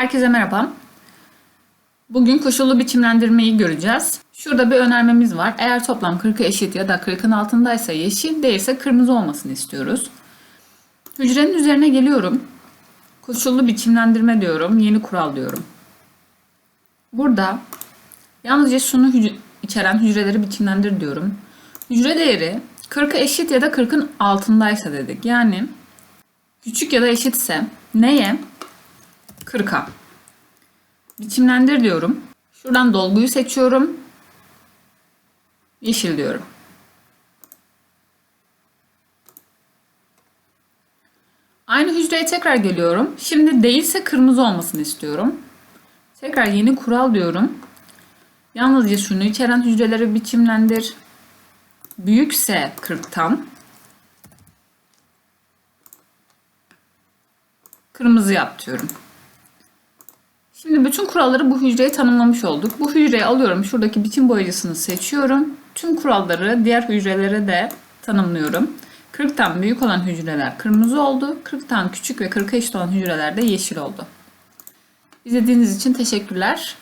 Herkese merhaba. Bugün koşullu biçimlendirmeyi göreceğiz. Şurada bir önermemiz var. Eğer toplam 40'a eşit ya da 40'ın altındaysa yeşil, değilse kırmızı olmasını istiyoruz. Hücrenin üzerine geliyorum. Koşullu biçimlendirme diyorum. Yeni kural diyorum. Burada yalnızca şunu hüc- içeren hücreleri biçimlendir diyorum. Hücre değeri 40'a eşit ya da 40'ın altındaysa dedik. Yani küçük ya da eşitse neye? 40'a. Biçimlendir diyorum. Şuradan dolguyu seçiyorum. Yeşil diyorum. Aynı hücreye tekrar geliyorum. Şimdi değilse kırmızı olmasını istiyorum. Tekrar yeni kural diyorum. Yalnızca şunu içeren hücreleri biçimlendir. Büyükse 40'tan. Kırmızı yap diyorum. Şimdi bütün kuralları bu hücreye tanımlamış olduk. Bu hücreyi alıyorum. Şuradaki biçim boyacısını seçiyorum. Tüm kuralları diğer hücrelere de tanımlıyorum. 40'tan büyük olan hücreler kırmızı oldu. 40'tan küçük ve 40'a eşit olan hücreler de yeşil oldu. İzlediğiniz için teşekkürler.